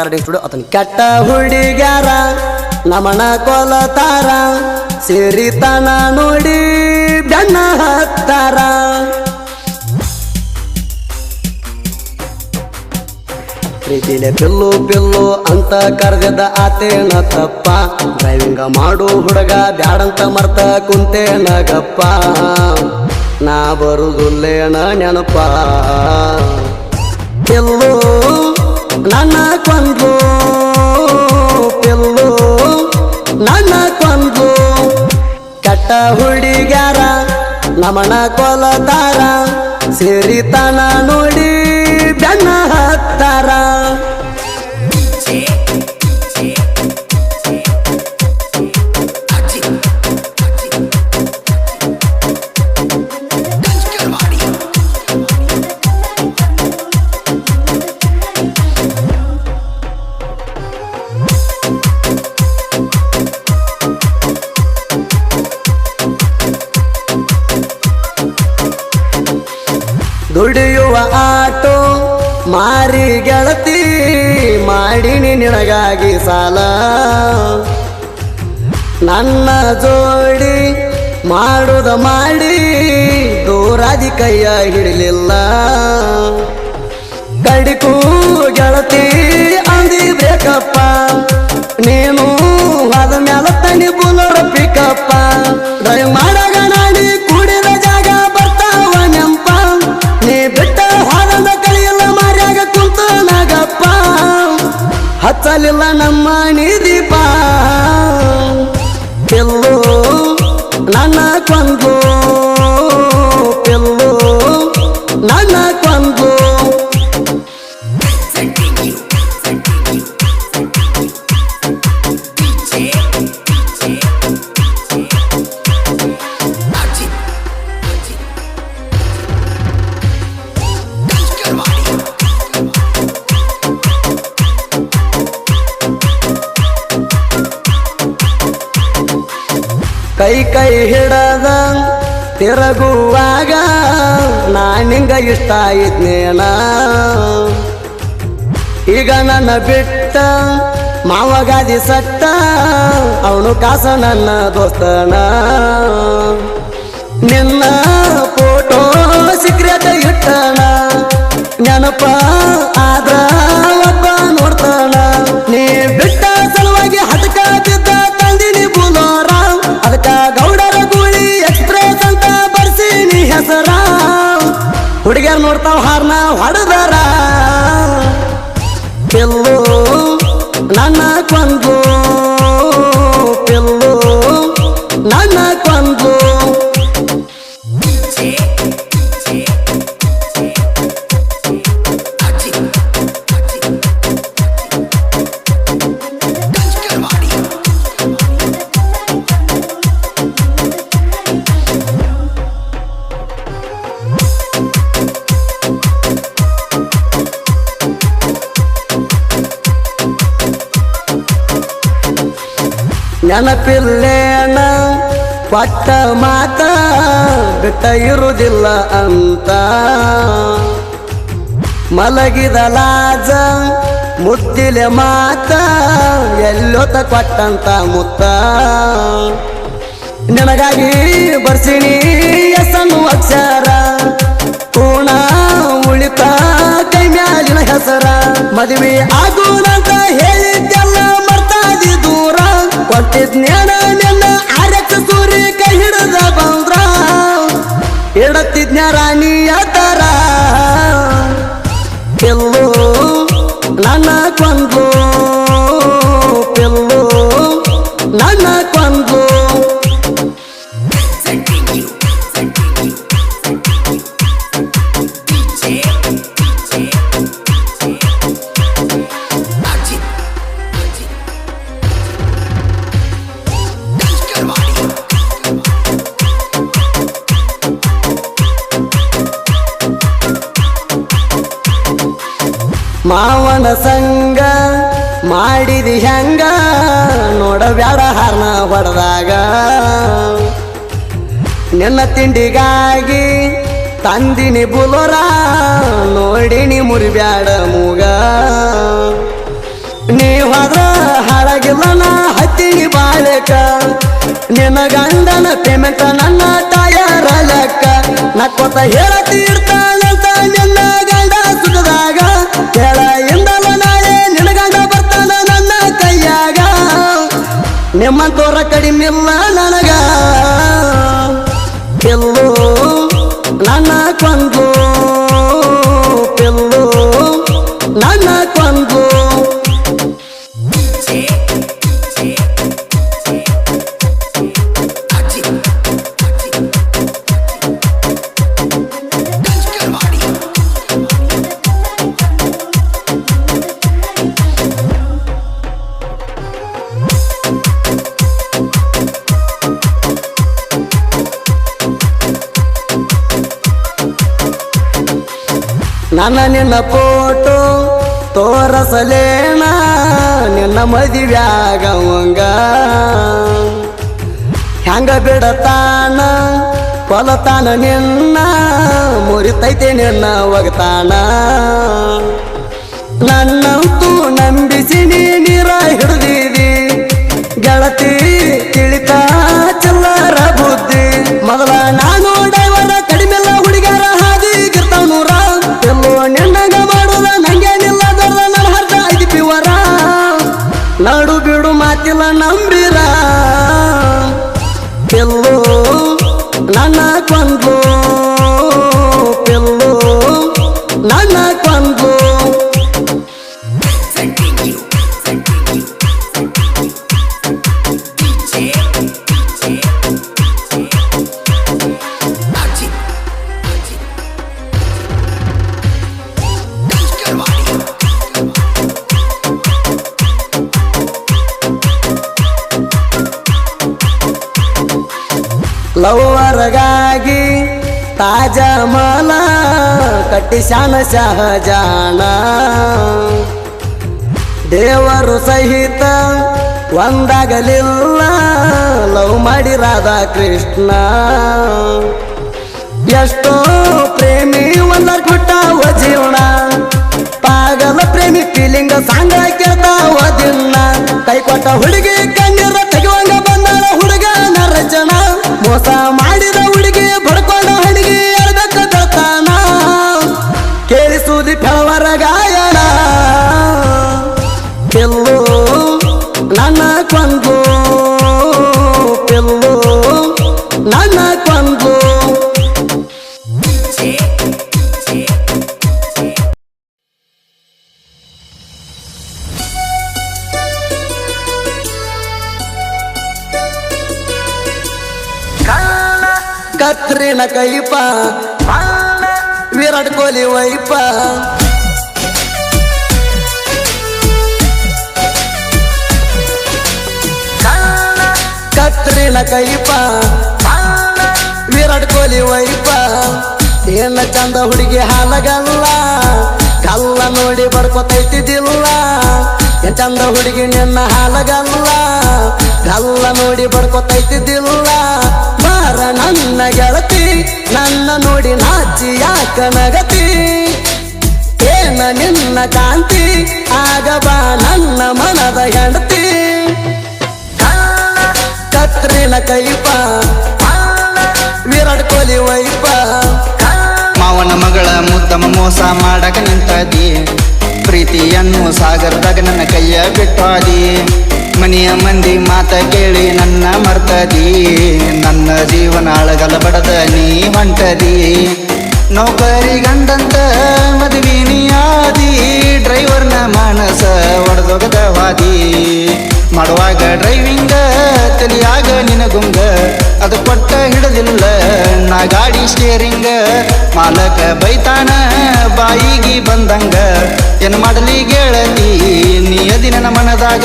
Recording studio Athani ಕೆಟ್ಟ ಹುಡುಗ್ಯಾರ, ನಮನ ಕೊಲತಾರ, ಸಿರಿತನ ನೋಡಿ ಬೆನ್ನ ಹತ್ತಾರ. ಪ್ರೀತಿಲೆ ಪಿಲ್ಲು ಪಿಲ್ಲು ಅಂತ ಕರೆದಿದ್ದ ಆತೇನ ತಪ್ಪ. ಡ್ರೈವಿಂಗ ಮಾಡು ಹುಡುಗ ಬ್ಯಾಡಂತ ಮರ್ತ ಕುಂತೇನ ಗಪ್ಪ. ನಾ ಬರುದುಲ್ಲೇನ ನೆನಪ. ಪಿಲ್ಲು ಕೊಂದು ಪಿಲ್ಲು ನನ್ನ ಕೊಂದು ಕೆಟ್ಟ ಹುಡುಗ್ಯಾರ ನಮನ ಕೊಲತಾರ ಸಿರಿತನ ನೋಡಿ ಬೆನ್ನ ಹತ್ತಾರ. ಮಾರಿ ಗೆಳತಿ ಮಾಡಿನಿ ನಿನಗಾಗಿ ಸಾಲ. ನನ್ನ ಜೋಡಿ ಮಾಡುದ ಮಾಡಿ ದೂರಾದಿ ಕೈಯ ಹಿಡಲಿಲ್ಲ. ಕಡಿಕು ಗೆಳತಿ ಹಚ್ಚಲಿಲ್ಲ ನಮ್ಮ ನಿದೀಪ ಗೆಲ್ಲು ನನ್ನ ಕೊಂದು ಕೈ ಕೈ ಹಿಡದ ತಿರುಗುವಾಗ ನಾನಿಂಗ ಇಷ್ಟ ಇದ್ನೇನ? ಈಗ ನನ್ನ ಬಿಟ್ಟ ಮಾವಗಾದಿ ಸಟ್ಟ ಅವನು ಕಾಸ ನನ್ನ ದೋಸ್ತನ. ನಿನ್ನ ಫೋಟೋ ಸಿಕ್ರೆ ಇಟ್ಟಣ ನೆನಪ ನೋಡ್ತಾವ ಹಾರ್ನ ಹೊಡೆದಾರ. ಪಿಲ್ಲು ನನ್ನ ಕೊಂದು ನೆನಪಿಲ್ಲೇನ ಪಟ್ಟ ಮಾತ ಬಿಟ್ಟ ಇರುವುದಿಲ್ಲ ಅಂತ. ಮಲಗಿದ ಲಾಜ ಮುತ್ತಿಲೆ ಮಾತ, ಎಲ್ಲೊತ್ತ ಕೊಟ್ಟಂತ ಮುತ್ತ. ನಿನಗಾಗಿ ಬರ್ಸಿಣಿ ಎಸನ್ನು ಅಕ್ಷರ ಕೋಣ ಉಳಿತ ಕೈ ಮ್ಯಾಲಿನ ಹೆಸರ, ಮದುವೆ ಇಡತ್ತಿದ್ನ ಮಾವನ ಸಂಗ ಮಾಡಿದಿ ಹೆಂಗ? ನೋಡಬ್ಯಾಡ ಹಾರ್ನ ಹೊಡೆದಾಗ. ನಿನ್ನ ತಿಂಡಿಗಾಗಿ ತಂದಿನಿ ಬುಲೋರ, ನೋಡಿನಿ ಮುರಿಬ್ಯಾಡ ಮೂಗ. ನೀವಾದ್ರ ಹಾಳಾಗಿಲ್ಲ ನಾ ಹತ್ತಿನಿ ಬಾಳಕ ನಿನ್ನ ಗಂಡನ ಪೇಮೆಂಟ್ ನನ್ನ ತಾಯಾರ ಲೆಕ್ಕ. ನಕ್ಕೊತ ಇರ್ತಾನಂತ ನಿನ್ನ ಗಂಡ ಸುಖದಾಗ. ನಿಮ್ಮಂತೋರ ಕಡಿಮಿಲ್ಲ ನನಗ. ಎಲ್ಲೋ ನನ್ನ ಕೊಂದು ನನ್ನ ನಿನ್ನ ಫೋಟೋ ತೋರಸಲೇಣ ನಿನ್ನ ಮದುವ್ಯಾಗವಂಗ ಹೆಂಗ? ಬಿಡತಾನ? ಕೊಲತಾನ ನಿನ್ನ? ಮುರಿತೈತೆ ನಿನ್ನ ಒಗತಾನ? ನನ್ನಂತೂ ನಂಬಿಸಿ ನಂಬಿರ ಗೆಲ್ಲು ನನ್ನ ಕೊಂದು ತಾಜ ಮಲ ಶಾನ ಶಹಜಾನ. ದೇವರು ಸಹಿತ ಒಂದಾಗಲಿಲ್ಲ, ಲವ್ ಮಾಡಿ ರಾಧಾ ಕೃಷ್ಣ. ಎಷ್ಟೋ ಪ್ರೇಮಿ ಒಂದರ್ ಬಿಟ್ಟಾವ ಜೀವನ, ಪಾಗಲ ಪ್ರೇಮಿ ಫೀಲಿಂಗ್ ಸಾಂಗ ಕೇಳ್ತಾವ ದಿನ. ಕೈ ಕೊಟ್ಟ ಹುಡುಗಿ ಪಿಲ್ಲು ನನ್ನ ಕೊಂದು ಪಿಲ್ಲು ನನ್ನ ಕೊಂದು ಕತ್ರಿನ ಕೈಪ ವಿರಾಟ್ ಕೊಹ್ಲಿ ವೈಪ ಕತ್ರಿನ ಕೈಪ. ವಿರಾಟ್ ಕೊಹ್ಲಿ ವೈಪ. ಏನ ಚಂದ ಹುಡುಗಿ ಹಾಲಗಲ್ಲ. ಕಲ್ಲ ನೋಡಿ ಬಡ್ಕೊತೈತಿದ್ದಿಲ್ಲ. ಚಂದ ಹುಡುಗಿ ನಿನ್ನ ಹಾಲಗಲ್ಲ. ಕಲ್ಲ ನೋಡಿ ಬಡ್ಕೊತೈತಿದ್ದಿಲ್ಲ. ಮಾರ ನನ್ನ ಗೆಳತಿ, ನನ್ನ ನೋಡಿ ನಾಚಿ ಯಾಕ ನಗತಿ? ಏನ ನಿನ್ನ ಕಾಂತಿ? ಆಗ ಬಾ ನನ್ನ ಮನದ ಹೆಂಡತಿ. ಕತ್ರಿನ ಕೈಪ. ವಿರಾಟ್ ಕೊಹ್ಲಿ ವೈಪ. ಮಾವನ ಮಗಳ ಮುದ್ದಮ ಮೋಸ ಮಾಡಕ ನಿಂತದಿ. ಪ್ರೀತಿಯನ್ನು ಸಾಗರದಾಗ ನನ್ನ ಕೈಯ ಬಿಟ್ಟಾದಿ. ಮನೆಯ ಮಂದಿ ಮಾತ ಕೇಳಿ ನನ್ನ ಮರ್ತದಿ. ನನ್ನ ಜೀವನ ಅಳಗಲ ಬಡದ ನೀ ಹೊಂಟದಿ. ನೌಕರಿ ಗಂಡಂತ ಮದುವೆ ನೀ ಆದಿ ಡ್ರೈವರ್ನ ಮಾನಸ ಒಡೆದೊಗದ ವಾದಿ. ಮಾಡುವಾಗ ಡ್ರೈವಿಂಗ ತಲಿಯಾಗ ನಿನಗುಂಗ. ಅದು ಕೊಟ್ಟ ಹಿಡದಿಲ್ಲ, ನಾ ಗಾಡಿ ಸ್ಟೇರಿಂಗ ಮಾಲಕ ಬೈತಾನ, ಬಾಯಿಗೆ ಬಂದಂಗ. ಏನ್ ಮಾಡಲಿ ಗೆಳತಿ, ನೀ ಅದಿ ಮನದಾಗ.